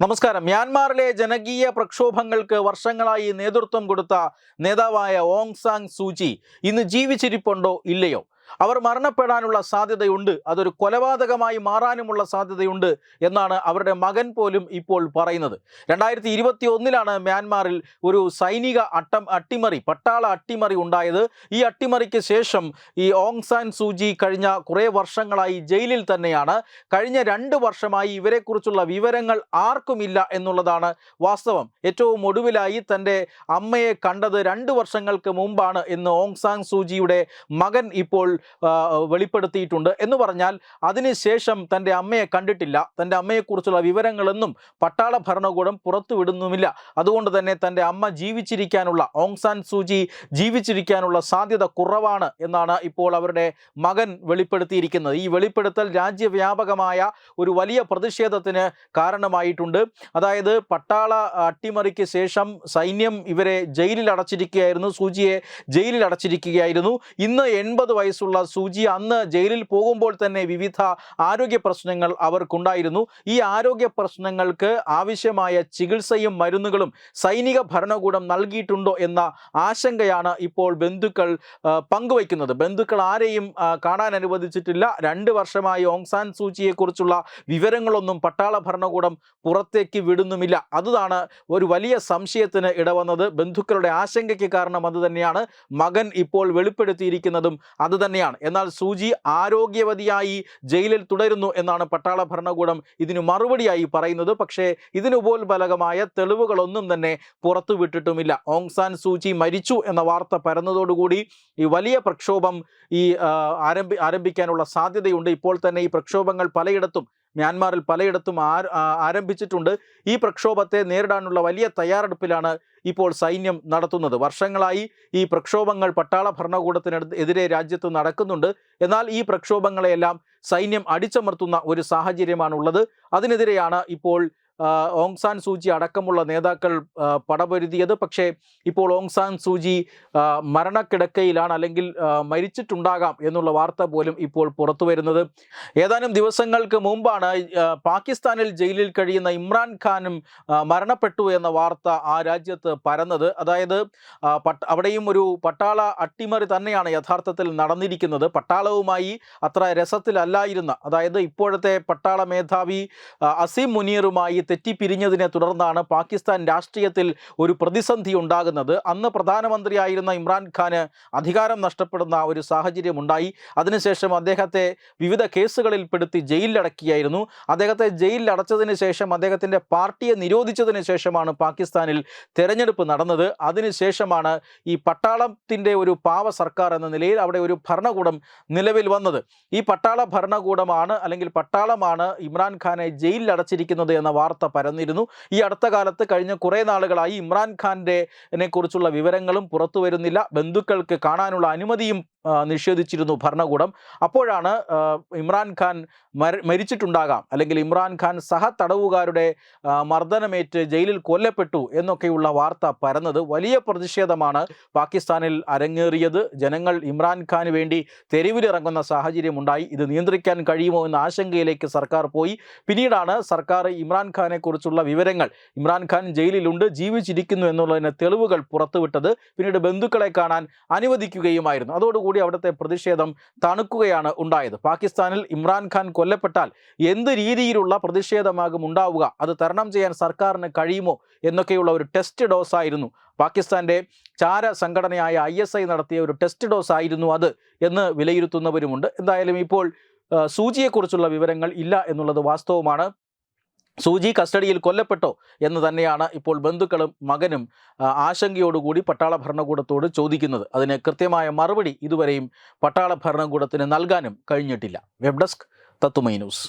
നമസ്കാരം. മ്യാൻമാറിലെ ജനകീയ പ്രക്ഷോഭങ്ങൾക്ക് വർഷങ്ങളായി നേതൃത്വം കൊടുത്ത നേതാവായ ഓങ് സാങ് സൂചി ഇന്ന് ജീവിച്ചിരിപ്പുണ്ടോ ഇല്ലയോ? അവർ മരണപ്പെടാനുള്ള സാധ്യതയുണ്ട്. അതൊരു കൊലപാതകമായി മാറാനുമുള്ള സാധ്യതയുണ്ട് എന്നാണ് അവരുടെ മകൻ പോലും ഇപ്പോൾ പറയുന്നത്. രണ്ടായിരത്തി ഇരുപത്തി ഒന്നിലാണ് മ്യാൻമാറിൽ ഒരു സൈനിക അട്ടം അട്ടിമറി പട്ടാള അട്ടിമറി ഉണ്ടായത്. ഈ അട്ടിമറിക്ക് ശേഷം ഈ ഓങ് സാൻ സൂചി കഴിഞ്ഞ കുറേ വർഷങ്ങളായി ജയിലിൽ തന്നെയാണ്. കഴിഞ്ഞ രണ്ട് വർഷമായി ഇവരെക്കുറിച്ചുള്ള വിവരങ്ങൾ ആർക്കുമില്ല എന്നുള്ളതാണ് വാസ്തവം. ഏറ്റവും ഒടുവിലായി തന്റെ അമ്മയെ കണ്ടത് രണ്ട് വർഷങ്ങൾക്ക് മുമ്പാണ് എന്ന് ഓങ് സാങ് സൂചിയുടെ മകൻ ഇപ്പോൾ വെളിപ്പെടുത്തിയിട്ടുണ്ട് എന്ന് പറഞ്ഞാൽ അതിനുശേഷം തന്റെ അമ്മയെ കണ്ടിട്ടില്ല. തന്റെ അമ്മയെക്കുറിച്ചുള്ള വിവരങ്ങളൊന്നും പട്ടാള ഭരണകൂടം പുറത്തുവിടുന്നുമില്ല അതുകൊണ്ട് തന്നെ തന്റെ അമ്മ ജീവിച്ചിരിക്കാനുള്ള ഓങ് സാൻ സൂചി ജീവിച്ചിരിക്കാനുള്ള സാധ്യത കുറവാണ് എന്നാണ് ഇപ്പോൾ അവരുടെ മകൻ വെളിപ്പെടുത്തിയിരിക്കുന്നത്. ഈ വെളിപ്പെടുത്തൽ രാജ്യവ്യാപകമായ ഒരു വലിയ പ്രതിഷേധത്തിന് കാരണമായിട്ടുണ്ട്. അതായത് പട്ടാള അട്ടിമറിക്ക് ശേഷം സൈന്യം ഇവരെ ജയിലിൽ അടച്ചിരിക്കുകയായിരുന്നു. സൂചിയെ ജയിലിൽ അടച്ചിരിക്കുകയായിരുന്നു. ഇന്ന് എൺപത് വയസ്സുള്ള സൂചി അന്ന് ജയിലിൽ പോകുമ്പോൾ തന്നെ വിവിധ ആരോഗ്യ പ്രശ്നങ്ങൾ അവർക്കുണ്ടായിരുന്നു. ഈ ആരോഗ്യ പ്രശ്നങ്ങൾക്ക് ആവശ്യമായ ചികിത്സയും മരുന്നുകളും സൈനിക ഭരണകൂടം നൽകിയിട്ടുണ്ടോ എന്ന ആശങ്കയാണ് ഇപ്പോൾ ബന്ധുക്കൾ പങ്കുവയ്ക്കുന്നത്. ബന്ധുക്കൾ ആരെയും കാണാൻ അനുവദിച്ചിട്ടില്ല. രണ്ട് വർഷമായി ഓങ്സാൻ സൂചിയെക്കുറിച്ചുള്ള വിവരങ്ങളൊന്നും പട്ടാള ഭരണകൂടം പുറത്തേക്ക് വിടുന്നുമില്ല. അതാണ് ഒരു വലിയ സംശയത്തിന് ഇടവന്നത്. ബന്ധുക്കളുടെ ആശങ്കയ്ക്ക് കാരണം അത് തന്നെയാണ്. മകൻ ഇപ്പോൾ വെളിപ്പെടുത്തിയിരിക്കുന്നതും അത് തന്നെയാണ്. എന്നാൽ സൂചി ആരോഗ്യവതിയായി ജയിലിൽ തുടരുന്നു എന്നാണ് പട്ടാള ഭരണകൂടം ഇതിനു മറുപടിയായി പറയുന്നത്. പക്ഷേ ഇതിനുപോൽബലകമായ തെളിവുകളൊന്നും തന്നെ പുറത്തുവിട്ടിട്ടുമില്ല ഓങ് സാൻ സൂചി മരിച്ചു എന്ന വാർത്ത പരന്നതോടുകൂടി ഈ വലിയ പ്രക്ഷോഭം ഈ ആരംഭി ആരംഭിക്കാനുള്ള സാധ്യതയുണ്ട്. ഇപ്പോൾ തന്നെ ഈ പ്രക്ഷോഭങ്ങൾ പലയിടത്തും മ്യാൻമാറിൽ പലയിടത്തും ആര- ആരംഭിച്ചിട്ടുണ്ട്. ഈ പ്രക്ഷോഭത്തെ നേരിടാനുള്ള വലിയ തയ്യാറെടുപ്പിലാണ് ഇപ്പോൾ സൈന്യം നടത്തുന്നത്. വർഷങ്ങളായി ഈ പ്രക്ഷോഭങ്ങൾ പട്ടാള ഭരണകൂടത്തിനെതിരെ രാജ്യത്ത് നടക്കുന്നുണ്ട്. എന്നാൽ ഈ പ്രക്ഷോഭങ്ങളെയെല്ലാം സൈന്യം അടിച്ചമർത്തുന്ന ഒരു സാഹചര്യമാണുള്ളത്. അതിനെതിരെയാണ് ഇപ്പോൾ ഓങ് സാൻ സൂചി അടക്കമുള്ള നേതാക്കൾ പടപൊരുതിയത്. പക്ഷേ ഇപ്പോൾ ഓങ് സാൻ സൂചി മരണക്കിടക്കയിലാണ് അല്ലെങ്കിൽ മരിച്ചിട്ടുണ്ടാകാം എന്നുള്ള വാർത്ത പോലും ഇപ്പോൾ പുറത്തു വരുന്നത്. ഏതാനും ദിവസങ്ങൾക്ക് മുമ്പാണ് പാകിസ്ഥാനിൽ ജയിലിൽ കഴിയുന്ന ഇമ്രാൻ ഖാനും മരണപ്പെട്ടു എന്ന വാർത്ത ആ രാജ്യത്ത് പരന്നത്. അതായത് അവിടെയും ഒരു പട്ടാള അട്ടിമറി തന്നെയാണ് യഥാർത്ഥത്തിൽ നടന്നിരിക്കുന്നത്. പട്ടാളവുമായി അത്ര രസത്തിലല്ലായിരുന്ന അതായത് ഇപ്പോഴത്തെ പട്ടാള മേധാവി അസീം മുനീറുമായി തെറ്റിപ്പിരിഞ്ഞതിനെ തുടർന്നാണ് പാകിസ്ഥാൻ രാഷ്ട്രീയത്തിൽ ഒരു പ്രതിസന്ധി ഉണ്ടാകുന്നത്. അന്ന് പ്രധാനമന്ത്രിയായിരുന്ന ഇമ്രാൻഖാന് അധികാരം നഷ്ടപ്പെടുന്ന ഒരു സാഹചര്യം ഉണ്ടായി അതിനുശേഷം അദ്ദേഹത്തെ വിവിധ കേസുകളിൽ പെടുത്തി ജയിലിലടക്കിയായിരുന്നു. അദ്ദേഹത്തെ ജയിലിലടച്ചതിന് ശേഷം അദ്ദേഹത്തിന്റെ പാർട്ടിയെ നിരോധിച്ചതിന് ശേഷമാണ് പാകിസ്ഥാനിൽ തെരഞ്ഞെടുപ്പ് നടന്നത്. അതിനുശേഷമാണ് ഈ പട്ടാളത്തിന്റെ ഒരു പാവ സർക്കാർ എന്ന നിലയിൽ അവിടെ ഒരു ഭരണകൂടം നിലവിൽ വന്നത്. ഈ പട്ടാള ഭരണകൂടമാണ് അല്ലെങ്കിൽ പട്ടാളമാണ് ഇമ്രാൻഖാനെ ജയിലിലടച്ചിരിക്കുന്നത് എന്ന വാർത്ത പരന്നിരുന്നു. ഈ അടുത്ത കാലത്ത് കഴിഞ്ഞ കുറേ നാളുകളായി ഇമ്രാൻഖാന്റെ കുറിച്ചുള്ള വിവരങ്ങളും പുറത്തു വരുന്നില്ല. ബന്ധുക്കൾക്ക് കാണാനുള്ള അനുമതിയും നിഷേധിച്ചിരുന്നു ഭരണകൂടം. അപ്പോഴാണ് ഇമ്രാൻഖാൻ മര മരിച്ചിട്ടുണ്ടാകാം. അല്ലെങ്കിൽ ഇമ്രാൻഖാൻ സഹ തടവുകാരുടെ മർദ്ദനമേറ്റ് ജയിലിൽ കൊല്ലപ്പെട്ടു എന്നൊക്കെയുള്ള വാർത്ത പരന്നത് വലിയ പ്രതിഷേധമാണ് പാകിസ്ഥാനിൽ അരങ്ങേറിയത്. ജനങ്ങൾ ഇമ്രാൻഖാന് വേണ്ടി തെരുവിലിറങ്ങുന്ന സാഹചര്യമുണ്ടായി. ഇത് നിയന്ത്രിക്കാൻ കഴിയുമോ എന്ന ആശങ്കയിലേക്ക് സർക്കാർ പോയി. പിന്നീടാണ് സർക്കാർ ഇമ്രാൻഖാനെ കുറിച്ചുള്ള വിവരങ്ങൾ ഇമ്രാൻഖാൻ ജയിലിലുണ്ട് ജീവിച്ചിരിക്കുന്നു എന്നുള്ളതിന് തെളിവുകൾ പുറത്തുവിട്ടത് പിന്നീട് ബന്ധുക്കളെ കാണാൻ അനുവദിക്കുകയുമായിരുന്നു. അതോടുകൂടി അവിടുത്തെ പ്രതിഷേധം തണുക്കുകയാണ് ഉണ്ടായത്. പാകിസ്ഥാനിൽ ഇമ്രാൻഖാൻ കൊല്ലപ്പെട്ടാൽ എന്ത് രീതിയിലുള്ള പ്രതിഷേധമാകും ഉണ്ടാവുക? അത് തരണം ചെയ്യാൻ സർക്കാരിന് കഴിയുമോ? എന്നൊക്കെയുള്ള ഒരു ടെസ്റ്റ് ഡോസ് ആയിരുന്നു പാകിസ്ഥാന്റെ ചാര സംഘടനയായ ഐ എസ് ഐ നടത്തിയ ഒരു ടെസ്റ്റ് ഡോസ് ആയിരുന്നു അത് എന്ന് വിലയിരുത്തുന്നവരുമുണ്ട്. എന്തായാലും ഇപ്പോൾ സൂചിയെക്കുറിച്ചുള്ള വിവരങ്ങൾ ഇല്ല എന്നുള്ളത് വാസ്തവമാണ്. സൂചി കസ്റ്റഡിയിൽ കൊല്ലപ്പെട്ടോ എന്ന് തന്നെയാണ് ഇപ്പോൾ ബന്ധുക്കളും മകനും ആശങ്കയോടുകൂടി പട്ടാള ഭരണകൂടത്തോട് ചോദിക്കുന്നത്. അതിന് കൃത്യമായ മറുപടി ഇതുവരെയും പട്ടാള ഭരണകൂടത്തിന് നൽകാനും കഴിഞ്ഞിട്ടില്ല. വെബ് ഡെസ്ക് തത്തുമൈ ന്യൂസ്.